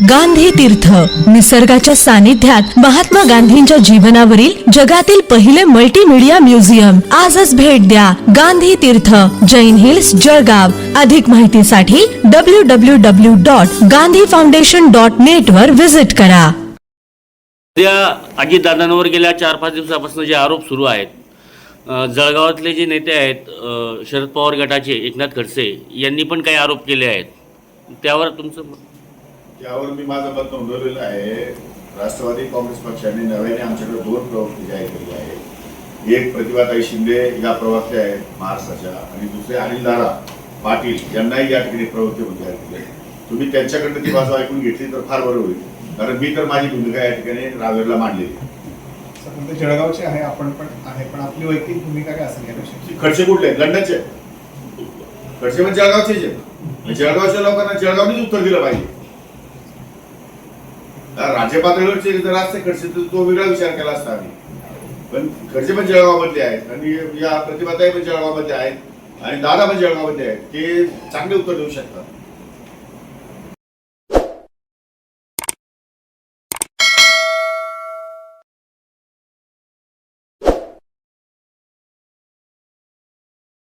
गांधी तीर्थ. निसर्गाच्या सानिध्यात महात्मा गांधींच्या जीवनावरील जगातील पहिले मल्टीमीडिया म्युझियम आजच भेट द्या गांधी तीर्थ. जैन हिल्स जळगाव. अधिक माहितीसाठी W W W dot Gandhi foundation dot net वर व्हिजिट करा. उद्या अजितदादांवर गेल्या चार पाच दिवसापासून जे आरोप सुरू आहेत जळगावातले जे नेते आहेत शरद पवार गटाचे एकनाथ खडसे यांनी पण काही आरोप केले आहेत. त्यावर तुमचं यावर मी माझं मत नोंदवलेलं आहे. राष्ट्रवादी काँग्रेस पक्षाने नव्याने आमच्याकडे दोन प्रवक्ते जाहीर केले आहेत. एक प्रतिभाताई शिंदे या प्रवक्त्या आहेत महाराष्ट्राच्या. आणि दुसरे अनिल दारा पाटील यांनाही या ठिकाणी प्रवक्ते म्हणून जाहीर केले तुम्ही त्यांच्याकडनं ती बाजू ऐकून घेतली तर फार बरं होईल. कारण मी तर माझी भूमिका या ठिकाणी रावेरला मांडलेली आहे. सध्या जळगावचे आहे आपण पण आहे पण आपली वैयक्तिक भूमिका काय असेल खडसे कुठले आहेत? लंडनचे. खडसे म्हणजे जळगावचेच आहेत. आणि जळगावच्या लोकांना जळगावनीच उत्तर दिलं पाहिजे. राज्य पातळीवरचे जर असते खडसे तर तो वेगळा विचार केला असता आम्ही. पण खडसे पण जळगावमधले आहेत आणि या प्रतिभाताई पण जळगावमध्ये आहेत आणि दादा पण जळगावमध्ये आहेत ते चांगले उत्तर देऊ शकतात.